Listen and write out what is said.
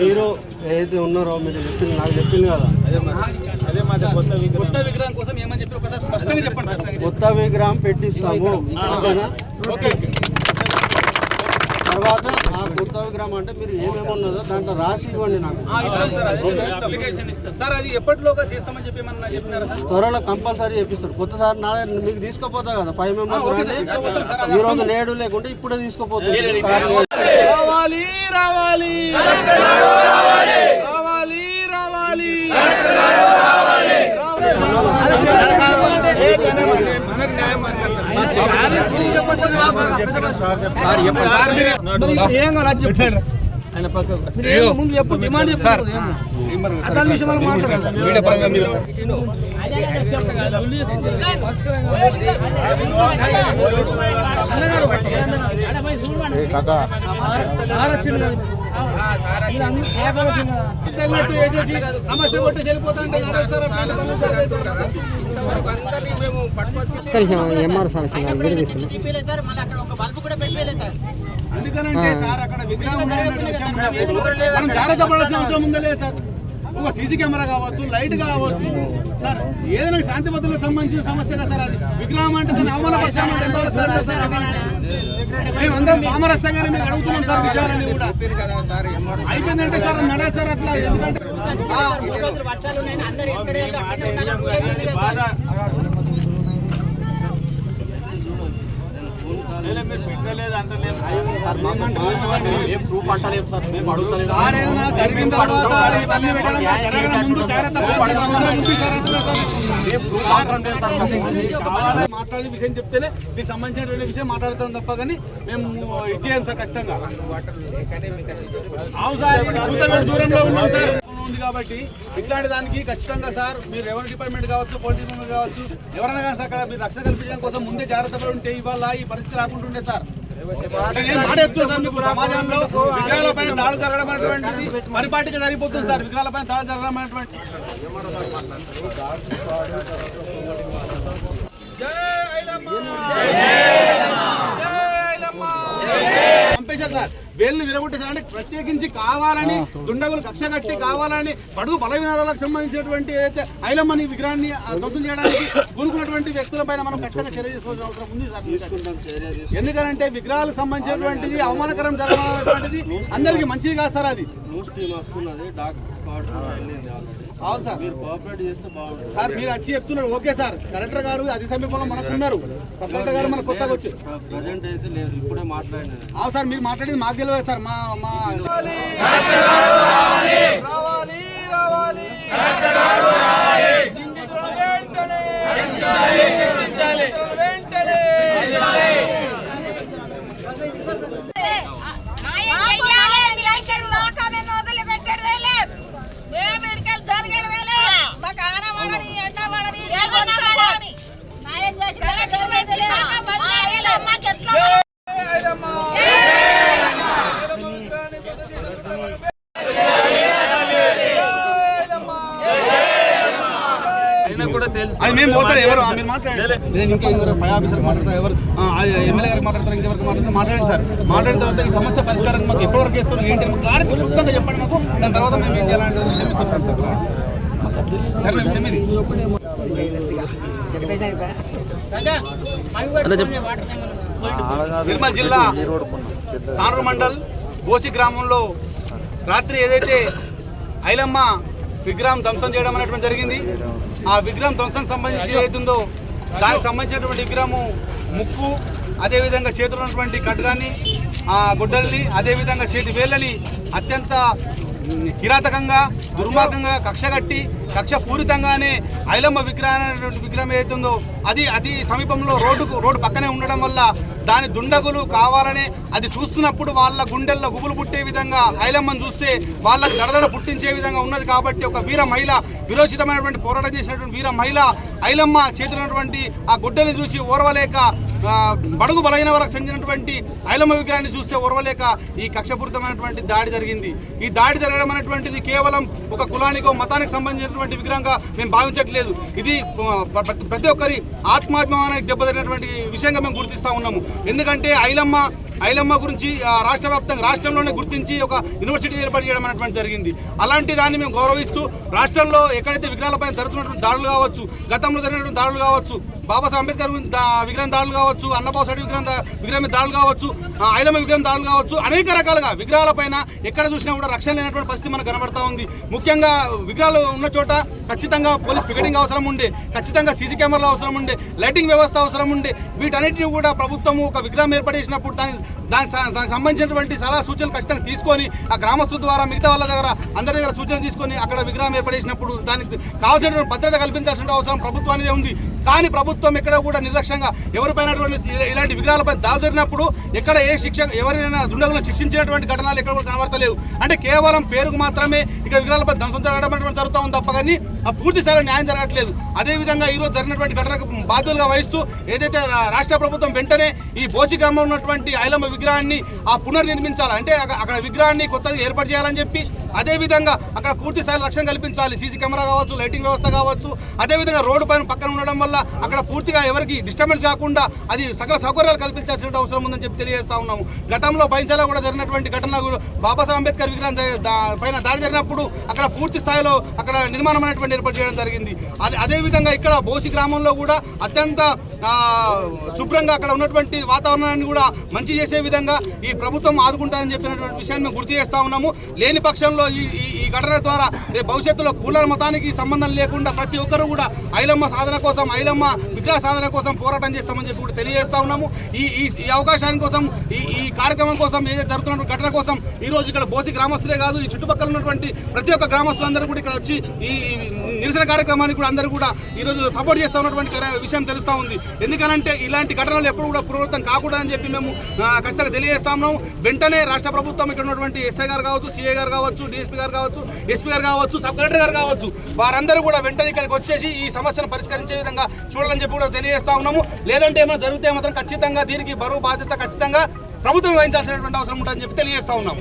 మీరు ఏది ఉన్నారో మీరు చెప్పింది నాకు చెప్పింది కదా. కొత్త విగ్రహం కోసం ఏమని చెప్పి ఒకసారి స్పష్టంగా చెప్పండి సార్. కొత్త విగ్రహం పెట్టిస్తాము. ఓకేనా? ఓకే. తర్వాత ఆ కొత్త విగ్రహం అంటే మీరు ఏమేమి ఉన్నదో దాంట్లో రాసి ఇవ్వండి నాకు. ఆ, ఇస్తాం సార్ అది ఇస్తాం. సార్ అది ఎప్పటిలోగా చేస్తామని చెప్పి ఏమన్నా చెప్పినారా సార్? త్వరలో కంపల్సరీ చెప్పిస్తారు కొత్త సార్ నా మీకు తీసుకుపోతా కదా ఫైవ్ మెంబర్స్ ఈ రోజు నేడు లేకుంటే ఇప్పుడే తీసుకుపోతుంది రావాలి. రావాలి రావాలి రావాలి ముందు ఎప్పుడు డిమాండ్ చెప్పారు అతని విషయంలో మీడియా ఎంఆర్ సార్ అందుకనంటే సార్ అక్కడ విగ్రహం జాగ్రత్త పడాల్సిన అవసరం ఉందా లేదు సార్ ఒక సీసీ కెమెరా కావచ్చు లైట్ కావచ్చు సార్ ఏదైనా శాంతి భద్రతలకు సంబంధించిన సమస్య కదా సార్ అది విగ్రహం అంటే దాన్ని అవమానపరచామంటే సార్ మేమందరం అది? మేము సామరస్యంగానే మీకు అడుగుతున్నాం సార్ విషయాలన్నీ కూడా. అయిపోయిందంటే సార్ నడే సార్ అట్లా ఎందుకంటే జరిగిన తర్వాత ఇవన్నీ ముందు జాగ్రత్త మాట్లాడే విషయం చెప్తేనే మీకు సంబంధించినటువంటి విషయం మాట్లాడతాం తప్ప కానీ మేము ఇచ్చేయం సార్ ఖచ్చితంగా. అవును సార్ దూరంలో ఉన్నాం సార్. ఉంది కాబట్టి ఇట్లాంటి దానికి ఖచ్చితంగా సార్ మీరు రెవెన్యూ డిపార్ట్మెంట్ కావచ్చు పోలీస్ డిపార్ట్మెంట్ కావచ్చు ఎవరైనా కానీ సార్ అక్కడ మీరు రక్షణ కల్పించడం కోసం ముందే జాగ్రత్త పడి ఉంటే ఇవాళ ఈ పరిస్థితి రాకుంటుండే సార్ సార్. సమాజంలో విగ్రహాల పైన దాడి జరగడం అనేటువంటిది పరిపాటిగా జరిగిపోతుంది సార్ విగ్రహాల పైన దాడి జరగడం అనేటువంటి చంపేశారు సార్. వేళ్ళు విరగొట్టేశారు అంటే ప్రత్యేకించి కావాలని దుండగులు కక్ష కట్టి కావాలని బడుగు బలహీనాలకు సంబంధించినటువంటి ఏదైతే ఐలమ్మని విగ్రహాన్ని ధ్వంసం చేయడానికి కూరుకున్నటువంటి వ్యక్తుల పైన మనం ఖచ్చితంగా చర్య తీసుకోవాల్సిన అవసరం ఉంది సార్. ఎందుకంటే విగ్రహాలకు సంబంధించినటువంటిది అవమానకరం జరగటువంటిది అందరికీ మంచిది కాదు సార్ అది. న్యూస్ టీమ్ వస్తున్నది డాక్టర్ స్క్వాడ్ కూడా వెళ్ళింది ఆల్రెడీ అవును సార్. మీరు కోఆపరేట్ చేస్తే బాగుంటుంది. సార్ మీరు వచ్చి చెప్తున్నారు. Okay sir. కలెక్టర్ గారు అతి సమీపంలో మనకు ఉన్నారు సబ్ కలెక్టర్ గారు మనకు కొత్తగా వచ్చి. ప్రజెంట్ అయితే లేరు ఇప్పుడే మాట్లాడినారు. అవును సార్ మీరు మాట్లాడేది మాకు తెలియదు సార్. మా మా రావాలి రావాలి నిందితులను వెంటనే నిందితులను వెంటనే అది మేము పోతారు ఎవరు? ఆ, మీరు మాట్లాడండి. నేను ఇంకా ఎవరు పై ఆఫీసర్ మాట్లాడతారు ఎవరు? ఆ, ఆ, ఎమ్మెల్యే గారు మాట్లాడతారు ఇంకెవరికి మాట్లాడతారు? మాట్లాడండి సార్. మాట్లాడిన తర్వాత ఈ సమస్య పరిష్కారం మాకు ఎప్పటివరకు చేస్తారు ఏంటి? క్లారిటీ చెప్పండి మాకు. దాని తర్వాత మేము ఏం చేయాలనే విషయం మీకు చెప్తాం సార్. సరే విషయం ఇది? నిర్మల్ జిల్లా తానూరు మండల్ గోసి గ్రామంలో రాత్రి ఏదైతే ఐలమ్మ విగ్రహం ధ్వంసం చేయడం అనేటువంటి జరిగింది. ఆ విగ్రహం ధ్వంసం సంబంధించి ఏదైతుందో దానికి సంబంధించినటువంటి విగ్రహము ముక్కు అదేవిధంగా చేతులు ఉన్నటువంటి ఖడ్గాన్ని ఆ గుడ్డల్ని అదేవిధంగా చేతి వేళ్ళని అత్యంత కిరాతకంగా దుర్మార్గంగా కక్షగట్టి కక్ష పూరితంగానే ఐలమ్మ విగ్రహం అనేటువంటి విగ్రహం ఏదైతుందో అది అది సమీపంలో రోడ్డుకు రోడ్డు పక్కనే ఉండడం వల్ల దాని దుండగులు కావాలనే అది చూస్తున్నప్పుడు వాళ్ళ గుండెల్లో గుబులు పుట్టే విధంగా ఐలమ్మను చూస్తే వాళ్ళకి దడదడ పుట్టించే విధంగా ఉన్నది కాబట్టి ఒక వీర మహిళ విరోచితమైనటువంటి పోరాటం చేసినటువంటి వీర మహిళ ఐలమ్మ చేతున్నటువంటి ఆ గుడ్డని చూసి ఓర్వలేక బడుగు బలైన వరకు చెందినటువంటి ఐలమ్మ విగ్రహాన్ని చూస్తే ఓర్వలేక ఈ కక్షపూరితమైనటువంటి దాడి జరిగింది. ఈ దాడి జరగడం అనేటువంటిది కేవలం ఒక కులానికో మతానికి సంబంధించిన ఉన్నటువంటి విగ్రహంగా మేము భావించట్లేదు. ఇది ప్రతి ఒక్కరి ఆత్మాభిమానానికి దెబ్బతిన్నటువంటి విషయంగా మేము గుర్తిస్తూ ఉన్నాము. ఎందుకంటే ఐలమ్మ ఐలమ్మ గురించి ఆ, రాష్ట్ర వ్యాప్తంగా రాష్ట్రంలోనే గుర్తించి ఒక యూనివర్సిటీ ఏర్పాటు చేయడం అనేటువంటి జరిగింది. అలాంటి దాన్ని మేము గౌరవిస్తూ రాష్ట్రంలో ఎక్కడైతే విగ్రహాలపైన జరుగుతున్నటువంటి దాడులు కావచ్చు గతంలో జరిగినటువంటి దాడులు కావచ్చు బాబాసాహెబ్ అంబేద్కర్ విగ్రహం దాడులు కావచ్చు అన్నబాబు విగ్రహం విగ్రహం మీద దాడులు కావచ్చు ఆ, ఐలమ్మ విగ్రహం దాడులు కావచ్చు అనేక రకాలుగా విగ్రహాలపైన ఎక్కడ చూసినా కూడా రక్షణ లేనటువంటి పరిస్థితి మనకు కనబడతా ఉంది. ముఖ్యంగా విగ్రహాలు ఉన్న చోట ఖచ్చితంగా పోలీస్ పికెటింగ్ అవసరం ఉండే ఖచ్చితంగా సీసీ కెమెరాలు అవసరం ఉండే లైటింగ్ వ్యవస్థ అవసరం ఉండే వీటన్నిటిని కూడా ప్రభుత్వము ఒక విగ్రహం ఏర్పడేసినప్పుడు దాని దానికి దానికి సంబంధించినటువంటి సలహా సూచనలు ఖచ్చితంగా తీసుకొని ఆ గ్రామస్తుల ద్వారా మిగతా వాళ్ళ దగ్గర అందరి దగ్గర సూచనలు తీసుకొని అక్కడ విగ్రహం ఏర్పడేసినప్పుడు దానికి కావాల్సినటువంటి భద్రత కల్పించాల్సిన అవసరం ప్రభుత్వానిదే ఉంది. కానీ ప్రభుత్వం ఎక్కడ కూడా నిర్లక్ష్యంగా ఎవరిపైన ఇలాంటి విగ్రహాలపై దాడి జరిగినప్పుడు ఎక్కడ ఏ శిక్ష ఎవరైనా దుండగులను శిక్షించేటువంటి ఘటనలు ఎక్కడ కూడా కనబడతలేవు. అంటే కేవలం పేరుకు మాత్రమే ఇక విగ్రహాలపై ధ్వంసం జరగడం జరుగుతూ ఉంది తప్ప కానీ ఆ పూర్తి స్థాయిలో న్యాయం జరగట్లేదు. అదేవిధంగా ఈరోజు జరిగినటువంటి ఘటనకు బాధ్యులుగా వహిస్తూ ఏదైతే రాష్ట్ర ప్రభుత్వం వెంటనే ఈ బోసి గ్రామంలో ఉన్నటువంటి ఐలమ్మ విగ్రహాన్ని ఆ పునర్నిర్మించాలి. అంటే అక్కడ అక్కడ విగ్రహాన్ని కొత్తగా ఏర్పాటు చేయాలని చెప్పి అదేవిధంగా అక్కడ పూర్తి స్థాయిలో రక్షణ కల్పించాలి. సీసీ కెమెరా కావచ్చు లైటింగ్ వ్యవస్థ కావచ్చు. అదేవిధంగా రోడ్డు పైన పక్కన ఉండడం వల్ల అక్కడ పూర్తిగా ఎవరికి డిస్టర్బెన్స్ కాకుండా అది సకల సౌకర్యాలు కల్పించాల్సిన అవసరం ఉందని చెప్పి తెలియజేస్తా ఉన్నాము. గతంలో బైన్సాలో కూడా జరిగినటువంటి ఘటన బాబాసాహెబ్ అంబేద్కర్ విగ్రహం దా- పైన దాడి జరిగినప్పుడు అక్కడ పూర్తి స్థాయిలో అక్కడ నిర్మాణం అనేటువంటి ఏర్పాటు చేయడం జరిగింది. అదే అదేవిధంగా ఇక్కడ బోసి గ్రామంలో కూడా అత్యంత ఆ, శుభ్రంగా అక్కడ ఉన్నటువంటి వాతావరణాన్ని కూడా మంచి చేసే విధంగా ఈ ప్రభుత్వం ఆదుకుంటుందని చెప్పినటువంటి విషయాన్ని మేము గుర్తు చేస్తా ఉన్నాము. లేని పక్షంలో ఈ ఘటన ద్వారా రేపు భవిష్యత్తులో కుల మతానికి సంబంధం లేకుండా ప్రతి ఒక్కరు కూడా ఐలమ్మ సాధన కోసం ఐలమ్మ విద్యా సాధన కోసం పోరాటం చేస్తామని చెప్పి కూడా తెలియజేస్తా ఉన్నాము. ఈ ఈ అవకాశాన్ని కోసం ఈ ఈ కార్యక్రమం కోసం ఏదైతే జరుగుతున్న ఘటన కోసం ఈ రోజు ఇక్కడ బోసి గ్రామస్తులే కాదు ఈ చుట్టుపక్కల ఉన్నటువంటి ప్రతి ఒక్క గ్రామస్తులందరూ కూడా ఇక్కడ వచ్చి ఈ నిరసన కార్యక్రమానికి కూడా అందరూ కూడా ఈ రోజు సపోర్ట్ చేస్తూ ఉన్నటువంటి విషయం తెలుస్తూ ఉంది. ఎందుకనంటే ఇలాంటి ఘటనలు ఎప్పుడు కూడా పునరావృతం కాకూడదని చెప్పి మేము ఖచ్చితంగా తెలియజేస్తా ఉన్నాం. వెంటనే రాష్ట్ర ప్రభుత్వం ఇక్కడ ఉన్నటువంటి ఎస్ఐ గారు కావచ్చు సిఐ గారు కావచ్చు డిఎస్పీ గారు కావచ్చు ఎస్పీ గారు కావచ్చు సబ్ కలెక్టర్ గారు కావచ్చు వారందరూ కూడా వెంటనే ఇక్కడికి వచ్చేసి ఈ సమస్యను పరిష్కరించే విధంగా చూడాలని చెప్పి కూడా తెలియజేస్తా ఉన్నాము. లేదంటే ఏమైనా జరిగితే మాత్రం ఖచ్చితంగా దీనికి బరువు బాధ్యత ఖచ్చితంగా ప్రభుత్వం వహించాల్సినటువంటి అవసరం ఉంటుందని చెప్పి తెలియజేస్తా ఉన్నాము.